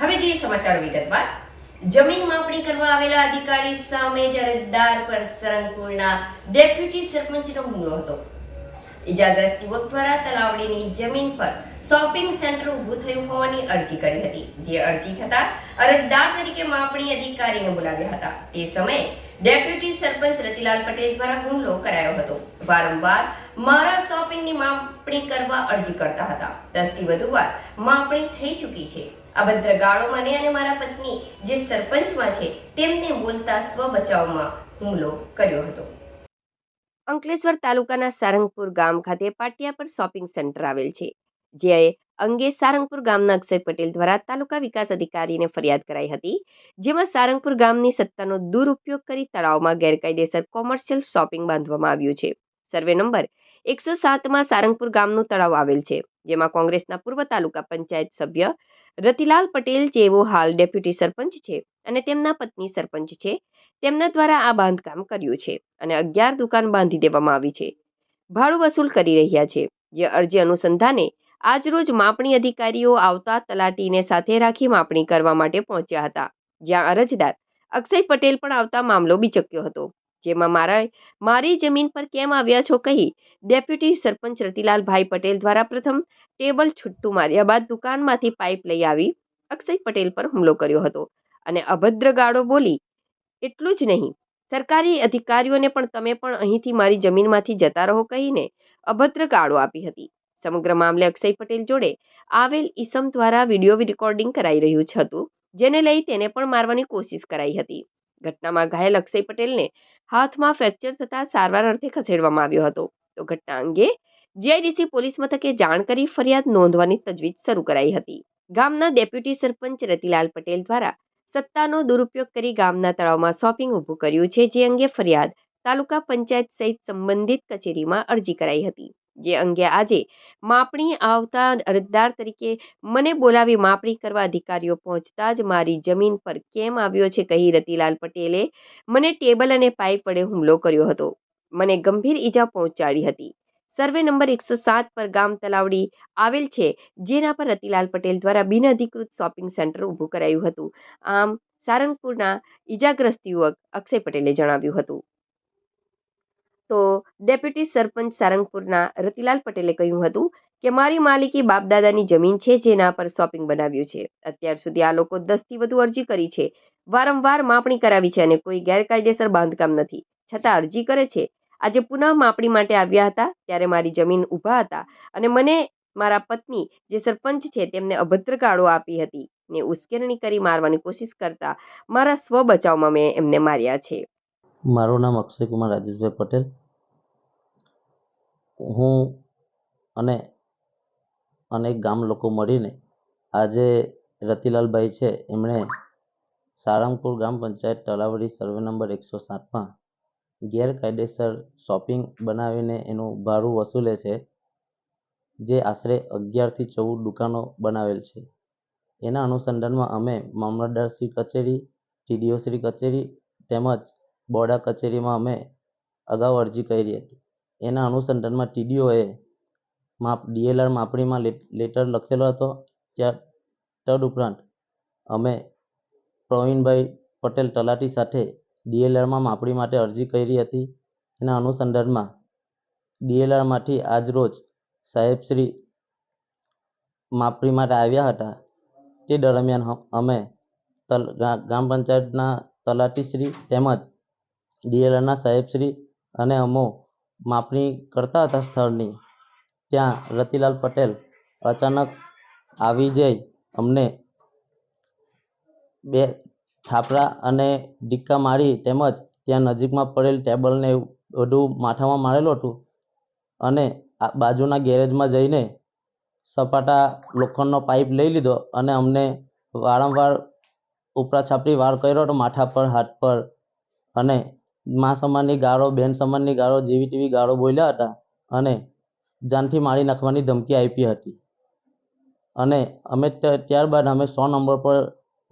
હવે જે સમાચાર વિગતવાર. જમીન માપણી કરવા આવેલા અધિકારી સામે જ અરજદાર પર સરંગપુરના ડેપ્યુટી સરપંચનો હુમલો હતો. ઇજાગ્રસ્ત યુવક દ્વારા તલાવડીની જમીન પર શોપિંગ સેન્ટર ઊભું થયું હોવાની અરજી કરી હતી, જે અરજી થતા અરજદાર તરીકે માપણી અધિકારીને બોલાવ્યા હતા. તે સમયે ડેપ્યુટી સરપંચ રતિલાલ પટેલ દ્વારા હુમલો કરાયો હતો. વારંવાર મારા શોપિંગની માપણી કરવા અરજી કરતા હતા. દસથી વધુ વાર માપણી થઈ ચૂકી છે. અભદ્ર ગાળો મને અને મારા પત્ની, જે સરપંચમાં છે, તેમને બોલતા સ્વ બચાવમાં હુમલો કર્યો હતો. અંકલેશ્વર તાલુકાના સારંગપુર ગામ ખાતે પાટિયા પર શોપિંગ સેન્ટર આવેલ છે જે અંગે સારંગપુર ગામના અક્ષય પટેલ દ્વારા તાલુકા વિકાસ અધિકારીને ફરિયાદ કરાઈ હતી, જેમાં સારંગપુર ગામની સત્તાનો દુરુપયોગ કરી તળાવમાં ગેરકાયદેસર કોમર્શિયલ શોપિંગ બાંધવામાં આવ્યું છે. સર્વે નંબર એકસો સાતમાં સારંગપુર ગામનું તળાવ આવેલ છે, જેમાં કોંગ્રેસના પૂર્વ તાલુકા પંચાયત સભ્ય રતિલાલ પટેલ જેઓ હાલ ડેપ્યુટી સરપંચ છે અને તેમના પત્ની સરપંચ છે. તેમના દ્વારા આ બાંધકામ કર્યું છે અને અગિયાર દુકાન બાંધી દેવામાં આવી છે. ભાડું વસૂલ કરી રહ્યા છે. જે અરજી અનુસંધાને આજરોજ માપણી અધિકારીઓ આવતા તલાટીને સાથે રાખી માપણી કરવા માટે પહોંચ્યા હતા. જ્યાં અરજદાર અક્ષય પટેલ પણ આવતા મામલો બીચક્યો હતો. જેમાં મારા, મારી જમીન પર કેમ આવ્યા છો કહી ડેપ્યુટી સરપંચ રતિલાલભાઈ પટેલ દ્વારા પ્રથમ ટેબલ છુટ્ટું માર્યા બાદ દુકાનમાંથી પાઇપ લઈ આવી અક્ષય પટેલ પર હુમલો કર્યો હતો. અને અભદ્ર ગાળો બોલી, એટલું જ નહીં. સરકારી અધિકારીઓને પણ તમે પણ અહીંથી મારી જમીનમાંથી જતા રહો કહીને અભદ્ર ગાળો આપી હતી. સમગ્ર મામલે અક્ષય પટેલ જોડે આવેલ ઈસમ દ્વારા વીડિયો રેકોર્ડિંગ કરાઈ રહ્યું હતું, જેને લઈ તેને પણ મારવાની કોશિશ કરાઈ હતી. ઘટનામાં ઘાયલ અક્ષય પટેલને હાથમાં ફ્રેક્ચર થતાં સારવાર અર્થે ખસેડવામાં આવ્યો હતો. તો ઘટના અંગે જીઆઈડીસી પોલીસ મથકે જાણ કરી ફરિયાદ નોંધવાની તજવીજ શરૂ કરાઈ હતી. ગામના ડેપ્યુટી સરપંચ રતિલાલ પટેલ દ્વારા સત્તાનો દુરુપયોગ કરી ગામના તળાવમાં શોપિંગ ઊભું કર્યું છે, જે અંગે ફરિયાદ તાલુકા પંચાયત સહિત સંબંધિત કચેરીમાં અરજી કરાઈ હતી. જે અંગે આજે માપણી આવતા અરજદાર તરીકે મને બોલાવી માપણી કરવા અધિકારીઓ પહોંચતા જ મારી જમીન પર કેમ આવ્યો છે કહી રતિલાલ પટેલે મને ટેબલ અને પાઇપ વડે હુમલો કર્યો હતો. મને ગંભીર ઈજા પહોંચાડી હતી. સર્વે નંબર એકસો સાત પર ગામ તલાવડી આવેલ છે, જેના પર રતિલાલ પટેલ દ્વારા બિનઅધિકૃત શોપિંગ સેન્ટર ઊભું કરાયું હતું. આમ સારંગપુરના ઈજાગ્રસ્ત યુવક અક્ષય પટેલે જણાવ્યું હતું. તો ડેપ્યુટી સરપંચ સારંગપુરના રતિલાલ પટેલે કહ્યું હતું કે, મારી માલિકી બાપદાદાની જમીન છે, જેના પર શોપિંગ બનાવ્યું છે. અત્યાર સુધી આ લોકો દસથી વધુ અરજી કરી છે. વારંવાર માપણી કરાવી છે અને કોઈ ગેરકાયદેસર બાંધકામ નથી. છતાં અરજી કરે છે. આજે પુનઃ માપણી માટે આવ્યા હતા, ત્યારે મારી જમીન ઊભા હતા અને મને મારા પત્ની, જે સરપંચ છે, તેમને અભદ્ર ગાળો આપી હતી ને ઉશ્કેરણી કરી મારવાની કોશિશ કરતા મારા સ્વ બચાવમાં મેં એમને માર્યા છે. મારું નામ અક્ષય રાજેશભાઈ પટેલ. હું અને અનેક ગામ લોકો મળીને આજે રતિલાલભાઈ છે. એમણે સાળંગપુર ગ્રામ પંચાયત તલાવડી સર્વે નંબર એકસો સાતમાં ગેરકાયદેસર શોપિંગ બનાવીને એનું ભાડું વસૂલે છે, જે આશરે અગિયારથી ચૌદ દુકાનો બનાવેલ છે. એના અનુસંધાનમાં અમે મામલતદારશ્રી કચેરી ટીડીઓશ્રી કચેરી તેમજ બોડા કચેરીમાં અમે અગાઉ અરજી કરી હતી. એના અનુસંધાનમાં ટીડીઓએ માપ, ડીએલઆર માપણીમાં લેટર લખેલો હતો. ત્યાર, તદ ઉપરાંત અમે પ્રવીણભાઈ પટેલ તલાટી સાથે ડીએલઆરમાં માપણી માટે અરજી કરી હતી. એના અનુસંધાનમાં ડીએલઆરમાંથી આજરોજ સાહેબશ્રી માપણી માટે આવ્યા હતા. તે દરમિયાન અમે તલ ગ્રામ પંચાયતના તલાટીશ્રી તેમજ ડીએલઆરના સાહેબશ્રી અને અમો માપણી કરતા હતા સ્થળની. ત્યાં રતિલાલ પટેલ અચાનક આવી જઈ અમને બે થાપડા અને ડિક્કા મારી તેમજ ત્યાં નજીકમાં પડેલ ટેબલને બધું માથામાં મારેલું હતું અને આ બાજુના ગેરેજમાં જઈને સપાટા લોખંડનો પાઇપ લઈ લીધો અને અમને વારંવાર ઉપરા છાપરી વાર કર્યો હતો માથા પર, હાથ પર અને મા સમાનની ગાળો, બેન સમાનની ગાળો, જેવી તેવી ગાળો બોલ્યા હતા અને જાનથી મારી નાખવાની ધમકી આપી હતી. અને અમે ત્યારબાદ અમે સો નંબર પર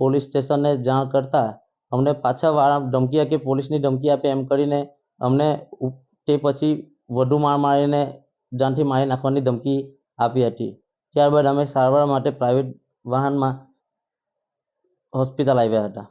પોલીસ સ્ટેશને જાણ કરતાં અમને પાછા વાળા ધમકી આપી, પોલીસની ધમકી આપે, એમ કરીને અમને તે પછી વધુ માર મારીને જાનથી મારી નાખવાની ધમકી આપી હતી. ત્યારબાદ અમે સારવાર માટે પ્રાઇવેટ વાહનમાં હોસ્પિટલ આવ્યા હતા.